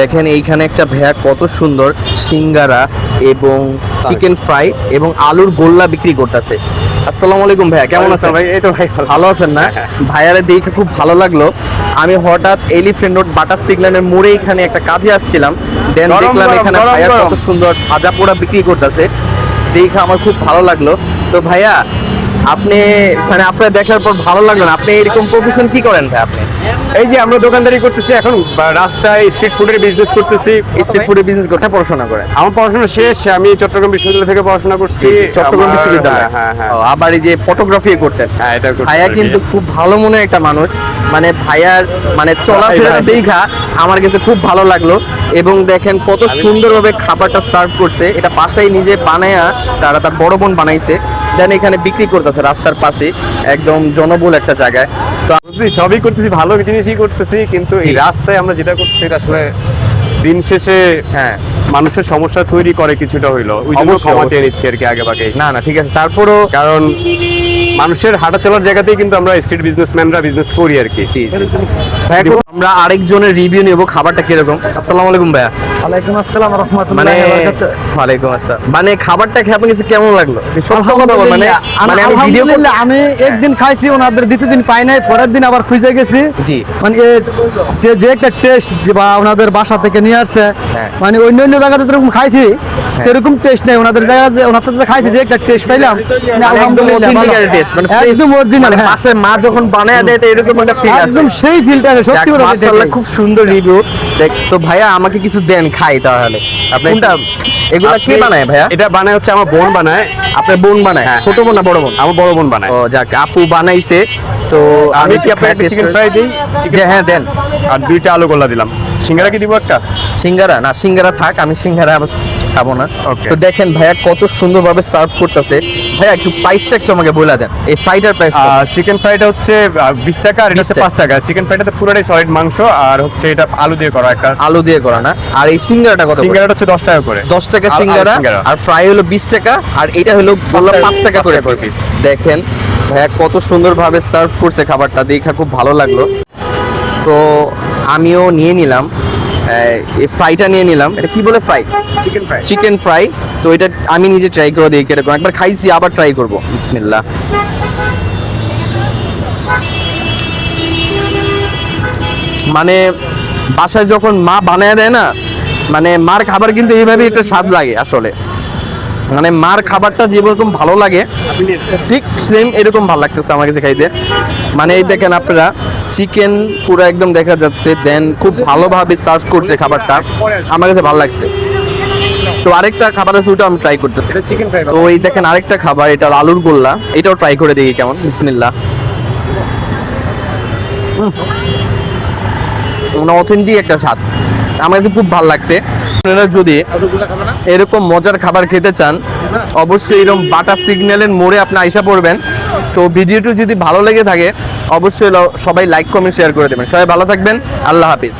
দেখেন এইখানে একটা ভেয়া কত সুন্দর সিঙ্গারা এবং চিকেন ফ্রাই এবং আলুর গোল্লা বিক্রি করতেছে। আসসালামু আলাইকুম ভাইয়া কেমন আছেন? ভাই এই তো ভাই ভালো। আছেন না? ভাইয়ারে দেখে খুব ভালো লাগল। আমি হঠাৎ এলিফেন্ট রোড বাটার সিগন্যালের মোড়ে এখানে একটা কাজে আসছিলাম। দেন দেখলাম এখানে ভাইয়া কত সুন্দর ভাজা পোড়া বিক্রি করতেছে। দেখে আমার খুব ভালো লাগল। তো ভাইয়া আপনি মানে আপনার দেখার পর ভালো লাগল না। আপনি এরকম প্রফেশন কি করেন ভাই আপনি? এই যে আমরা দোকানদারি করতেছি এখন রাস্তায় স্ট্রিট ফুডের বিজনেস করতেছি। স্ট্রিট ফুডের বিজনেস করতে পড়াশোনা করেন? আমার পড়াশোনা শেষ আমি চট্টগ্রাম বিশ্ববিদ্যালয় থেকে পড়াশোনা করছি। চট্টগ্রাম বিশ্ববিদ্যালয়। হ্যাঁ হ্যাঁ আবার এই যে ফটোগ্রাফি করতেন। হ্যাঁ এটা ভাইয়া কিন্তু খুব ভালো মনে একটা মানুষ। মানে ভাইয়ার মানে চলাফেরা। দেখা আমার কাছে খুব ভালো লাগল। এবং দেখেন কত সুন্দরভাবে খাবারটা সার্ভ করছে। এটা পাশেই নিজে বানায়া তারা তার বড় বোন বানাইছে। দেন এখানে বিক্রি করতেছে রাস্তার পাশে একদম জনবহুল একটা জায়গায়। তো সবই করতেছি ভালো জিনিসই করতেছি কিন্তু এই রাস্তায় আমরা যেটা করতেছি আসলে দিন শেষে হ্যাঁ। মানুষের সমস্যা তৈরি করে কিছুটা হইল। ওই জন্য ক্ষমা চেয়ে নিচ্ছি আর কি আগে ভাগে না না ঠিক আছে। তারপরও কারণ মানুষের হাঁটা চলার জায়গাতেই কিন্তু আমরা স্ট্রিট বিজনেসম্যানরা বিজনেস করি আর কি। জি জি। আমরা আরেকজনের রিভিউ নেব খাবারটা কীরকম? আসসালামু আলাইকুম ভাইয়া। ওয়ালাইকুম আসসালাম মানে রহমতুল্লাহ ওয়ালাইকুম আসসালাম। মানে খাবারটা খেয়ে আপনার কাছে কেমন লাগল? সত্য কথা বল মানে মানে আমি ভিডিও আলহামদুলিল্লাহ আমি একদিন খাইছি ওনাদের দ্বিতীয় দিন পাই নাই পরের দিন আবার খুঁজে গেছি। জি। মানে এ যে যে একটা টেস্ট বা ওনাদের বাসা থেকে নিয়ে আসছে হ্যাঁ। মানে অন্য অন্য জায়গাতে যেরকম খাইছি সেরকম টেস্ট নেই। ওনাদের জায়গাতে ওনাদের থেকে খাইছি যে একটা টেস্ট পাইলাম মানে মানে authentic taste, মানে fresh, একদম অরিজিনাল মানে হ্যাঁ। মা যখন বানায় দেয় এরকম একটা ফিল আসে। একদম সেই ফিলটা সত্যি কথা মাশাআল্লাহ, খুব সুন্দর রিভিউ তো ভাইয়া আমাকে কিছু দেন খাই তাহলে। আপনি কোনটা? এগুলা কে বানায় ভাইয়া? এটা বানায় হচ্ছে আমার বোন বানায়। আপনার বোন বানায়? হ্যাঁ, ছোট বোন না বড় বোন। আমার বড় বোন বানায়। ও যাক আপু বানাইছে। তো আমি কি আপনাকে চিকেন ফ্রাই দিই? হ্যাঁ দেন। আর দুইটা আলু গোল্লা দিলাম। সিঙ্গারা কি দিব একটা? সিঙ্গারা? না সিঙ্গারা থাক আমি সিঙ্গারা খাব না। তো দেখেন ভাইয়া কত সুন্দরভাবে সার্ভ করতেছে। ভাইয়া একটু প্রাইসটা একটু আমাকে বলে দেন। এই ফ্রাইটার প্রাইস চিকেন ফ্রাইটা হচ্ছে বিশ টাকা আর এটা হচ্ছে পাঁচ টাকা। চিকেন ফ্রাইটাতে পুরোটাই সলিড মাংস আর হচ্ছে এটা আলু দিয়ে করা একটা আলু দিয়ে করা না। আর এই সিঙ্গারাটা কত সিঙ্গারাটা হচ্ছে দশ টাকা করে। দশ টাকা সিঙ্গারা। আর ফ্রাই হলো বিশ টাকা আর এটা হলো বললাম পাঁচ টাকা করে। দেখেন ভাইয়া কত সুন্দরভাবে সার্ভ করছে খাবারটা দেখা খুব ভালো লাগল। তো আমিও নিয়ে নিলাম। এই ফ্রাইটা নিয়ে নিলাম। এটা কি বলে fry chicken fry chicken fry তো এটা আমি নিজে ট্রাই করে দিই এরকম একবার খাইছি আবার ট্রাই করব। বিসমিল্লাহ। মানে বাসায় যখন মা বানায় দেয় না মানে মার খাবার কিন্তু এইভাবে একটা স্বাদ লাগে আসলে। মানে মার খাবারটা যেরকম ভালো লাগে ঠিক সেম এরকম ভালো লাগতেছে আমার কাছে খাইতে মানে এই দেখেন আপনারা চিকেন পুরো একদম দেখা যাচ্ছে দেন খুব ভালোভাবে সার্ভ করছে খাবারটা। আমার কাছে ভালো লাগছে। তো আরেকটা খাবার আছে ওটা আমি ট্রাই করতে তো এই দেখেন আরেকটা খাবার এটা আলুর গোল্লা। এটাও ট্রাই করে দেখি কেমন। বিসমিল্লা মানে অথেন্টিক একটা স্বাদ। আমার কাছে খুব ভালো লাগছে। আপনারা যদি এরকম মজার খাবার খেতে চান অবশ্যই এরকম বাটা সিগন্যালের মোড়ে আপনি আইসা পড়বেন। তো ভিডিওটি যদি ভালো লেগে থাকে অবশ্যই সবাই লাইক কমেন্ট শেয়ার করে দেবেন। সবাই ভালো থাকবেন। আল্লাহ হাফিজ।